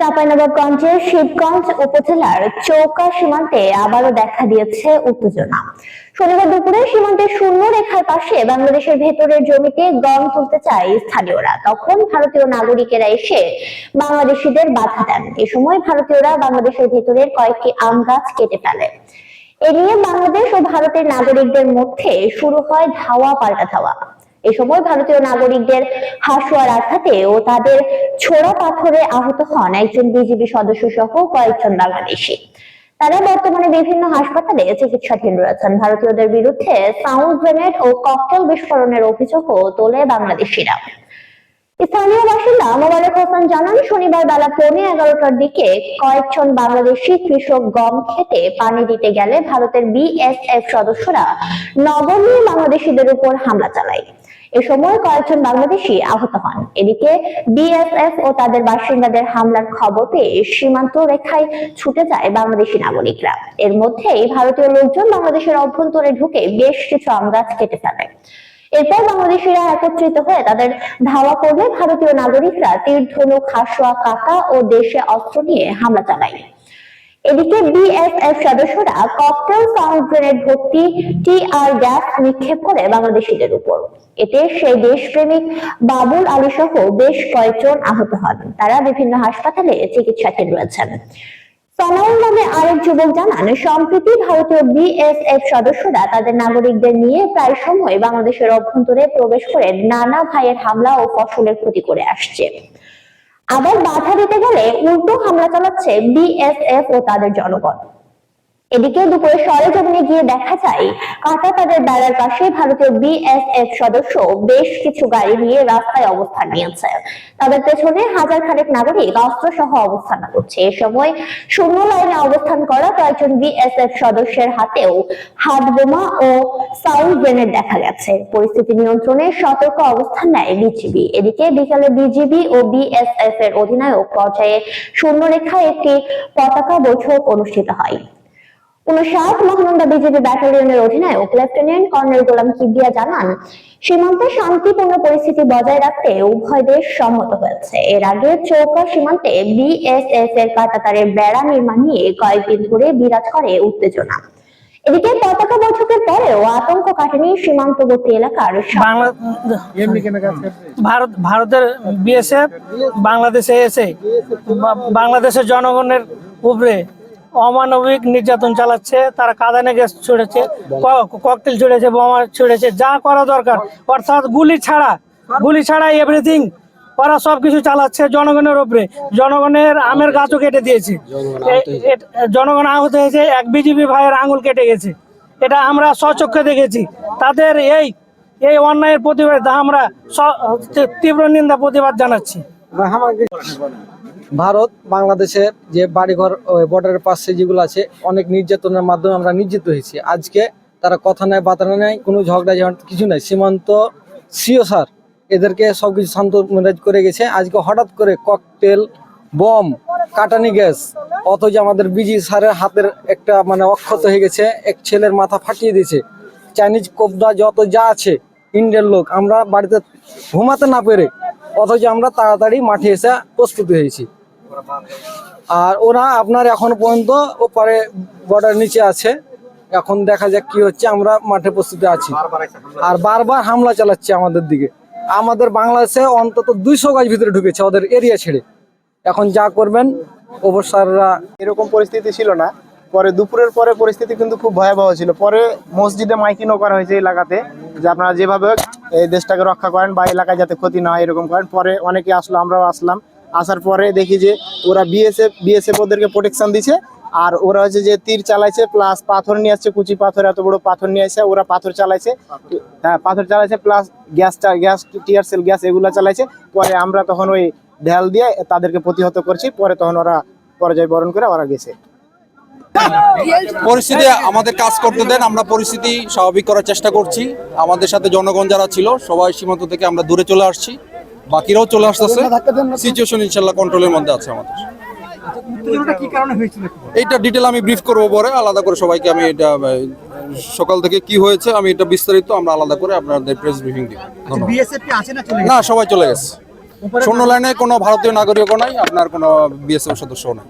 চাঁপাইনবাবগঞ্জের শিবগঞ্জ উপজেলার চৌকা সীমান্তে আবারও দেখা দিয়েছে উত্তেজনা। শনিবার দুপুরে সীমান্তের শূন্য রেখার পাশে বাংলাদেশের ভেতরের জমিতে গম তুলতে চায় স্থানীয়রা। তখন ভারতীয় নাগরিকেরা এসে বাংলাদেশিদের বাধা দেন। এ সময় ভারতীয়রা বাংলাদেশের ভেতরের কয়েকটি আম গাছ কেটে ফেলে। এ নিয়ে বাংলাদেশ ও ভারতের নাগরিকদের মধ্যে শুরু হয় ধাওয়া, পাল্টা ধাওয়া। এ সময় ভারতীয় নাগরিকদের হাসুয়ার আঘাতে ও তাদের ছোড়া পাথরে আহত হন একজন বিজিবি সদস্য সহ কয়েকজন বাংলাদেশি। তারা বর্তমানে বিভিন্ন হাসপাতালে চিকিৎসাধীন রয়েছেন। ভারতীয়দের বিরুদ্ধে সাউন্ড গ্রেনেড ও ককটেল বিস্ফোরণের অভিযোগও তোলে বাংলাদেশিরা। স্থানীয় বাসিন্দা মোবারক হোসেন জানান, শনিবার বেলা পৌনে এগারোটার দিকে কয়েকজন বাংলাদেশি কৃষক গম খেতে পানি দিতে গেলে ভারতের বিএসএফ সদস্যরা নগণ্য বাংলাদেশিদের উপর হামলা চালায়। এ সময় কয়েকজন বাংলাদেশি আহত হন। এদিকে বিএসএফ ও তাদের বাসিন্দাদের হামলার খবর পেয়ে সীমান্ত রেখায় ছুটে যায় বাংলাদেশি নাগরিকরা। এর মধ্যেই ভারতীয় লোকজন বাংলাদেশের অভ্যন্তরে ঢুকে বেশ কিছু আম গাছ কেটে ফেলে। এরপর বাংলাদেশিরা একত্রিত হয়ে তাদের ধাওয়া করলে ভারতীয় নাগরিকরা তীর, ধনুক কাকা ও দেশে অস্ত্র নিয়ে হামলা চালায়। এদিকে বিএসএফ সদস্যরা ককটেল সাউন্ড গ্রেনেড ভর্তি টিআর গ্যাস নিক্ষেপ করে বাংলাদেশিদের উপর। এতে সেই দেশপ্রেমিক বাবুল আলী সহ বেশ কয়েকজন আহত হন। তারা বিভিন্ন হাসপাতালে চিকিৎসাধীন রয়েছেন। সানাউল নামে আরেক যুবক জানান, সম্প্রতি ভারতীয় বিএসএফ সদস্যরা তাদের নাগরিকদের নিয়ে প্রায় সময় বাংলাদেশের অভ্যন্তরে প্রবেশ করে নানা ভাইয়ের হামলা ও ফসলের ক্ষতি করে আসছে। আবার বাধা দিতে গেলে উল্টো হামলা চালাচ্ছে বিএসএফ ও তাদের জনগণ। এদিকে দুপুরে সরেজমিনে গিয়ে দেখা যায়, কাটা তাদের বেড়ার পাশে ভারতীয় বিএসএফ সদস্য বেশ কিছু গাড়ি নিয়ে রাস্তায় অবস্থান নিয়েছে। তাদের পেছনে হাজার খানেক নাগরিক অস্ত্র সহ অবস্থান করছে। এ সময় শূন্য লাইনে অবস্থান করা কয়েকজন বিএসএফ সদস্যের হাতেও হাত বোমা ও সাউন্ড গ্রেনেড দেখা গেছে। পরিস্থিতি নিয়ন্ত্রণে সতর্ক অবস্থান নেয় বিজিবি এদিকে বিকালে বিজিবি ও বিএসএফ এর অধিনায়ক পর্যায়ে শূন্যরেখায় একটি পতাকা বৈঠক অনুষ্ঠিত হয়। উনষাট মহানন্দা বিজেপি ব্যাটালিয়নের অধিনায়ক লেফটেন্যান্ট কর্নেল গোলাম কিবিয়া জানান সীমান্তে শান্তিপূর্ণ পরিস্থিতি বজায় রাখতে উভয় দেশ সম্মত হয়েছে। এর আগে চৌকা সীমান্তে বিএসএফ এর কাটাতারের বেড়া নির্মাণ নিয়ে কয়েকদিন ধরে বিরাজ করে উত্তেজনা। এদিকে পতাকা বৈঠকের পরেও আতঙ্ক কাটেনি সীমান্তবর্তী এলাকার ভারত ভারতের বিএসএফ বাংলাদেশে এসে বাংলাদেশের জনগণের উপরে অমানবিক নির্যাতন চালাচ্ছে তারা কাঁদানে গ্যাস ছুড়েছে ককটেল ছুড়েছে বোমা ছুড়েছে যা করা দরকার। অর্থাৎ গুলি ছাড়া গুলি ছাড়া এভরিথিং ওরা সব কিছু চালাচ্ছে জনগণের উপরে। জনগণের আমের গাছও কেটে দিয়েছে। জনগণ আহত হয়েছে। এক বিজেপি ভাইয়ের আঙুল কেটে গেছে। এটা আমরা স্বচক্ষে দেখেছি। তাদের এই এই অন্যায়ের প্রতিবাদ আমরা তীব্র নিন্দা প্রতিবাদ জানাচ্ছি। ভারত, বাংলাদেশের যে বাড়িঘর বর্ডারের পাশে যেগুলো আছে, অনেক নির্যাতনের মাধ্যমে আমরা নির্যাতিত হয়েছি। আজকে তারা কথা নেয় বাতা নেয় কোনো ঝগড়া, ঝামেলা, কিছু নাই। সীমান্ত সিও স্যার এদেরকে সব কিছু শান্ত করে গেছে। আজকে হঠাৎ করে ককটেল, বম, কাটানি গ্যাস, অথচ আমাদের বিজি স্যারের হাতের একটা মানে অক্ষত হয়ে গেছে, এক ছেলের মাথা ফাটিয়ে দিয়েছে। চাইনিজ কোবদা যত যা আছে ইন্ডিয়ান লোক, আমরা বাড়িতে ঘুমাতে না পেরে, অথচ আমরা তাড়াতাড়ি মাঠে এসে প্রস্তুত হয়েছি। আর ওরা আপনার এখন পর্যন্ত ওপারে বর্ডার নিচে আছে। এখন দেখা যাক কি হচ্ছে আমরা মাঠে প্রস্তুতি আছি। আর বারবার হামলা চালাচ্ছে আমাদের দিকে। আমাদের বাংলাদেশে অন্তত দুইশো গাছ ভিতরে ঢুকেছে ওদের এরিয়া ছেড়ে। এখন যা করবেন অবসররা এরকম পরিস্থিতি ছিল না। পরে দুপুরের পরে পরিস্থিতি কিন্তু খুব ভয়াবহ ছিল। পরে মসজিদে মাইকিংও করা হয়েছে এলাকাতে যে আপনারা যেভাবে এই দেশটাকে রক্ষা করেন বা এলাকায় যাতে ক্ষতি না হয় এরকম করেন পরে অনেকে আসলো আমরাও আসলাম। আসার পরে দেখি যে ওরা বিএসএফ বিএসএফ ওদেরকে প্রোটেকশন দিছে। আর ওরা হচ্ছে যে তীর চালাইছে প্লাস পাথর নিয়ে আসছে, কুচি পাথর, এত বড় পাথর নিয়ে আসছে, ওরা পাথর চালাইছে। হ্যাঁ পাথর চালাইছে plus gas gas tear shell gas এগুলো চালাইছে। পরে আমরা তখন ওই ঢেল দিয়ে তাদেরকে প্রতিহত করছি। পরে তখন ওরা পরাজয় বরণ করে ওরা গেছে। পরিস্থিতি আমাদের কাজ করতে দেন, আমরা পরিস্থিতি স্বাভাবিক করার চেষ্টা করছি। আমাদের সাথে জনগণ যারা ছিল, সবাই সীমান্ত থেকে আমরা দূরে চলে আসছি। বাকিরাও চলে আসতেছে। সিচুয়েশন ইনশাল্লাহ কন্ট্রোলের মধ্যে আছে আমাদের। এইটা ডিটেল আমি ব্রিফ করব পরে আলাদা করে সবাইকে আমি এটা সকাল থেকে কি হয়েছে আমি এটা বিস্তারিত আমরা আলাদা করে আপনাদের প্রেস ব্রিফিং দিব। চলে না সবাই চলে গেছে। শূন্য লাইনে কোনো ভারতীয় নাগরিকও নাই আপনার কোনো বিএসএফ সদস্যও নাই।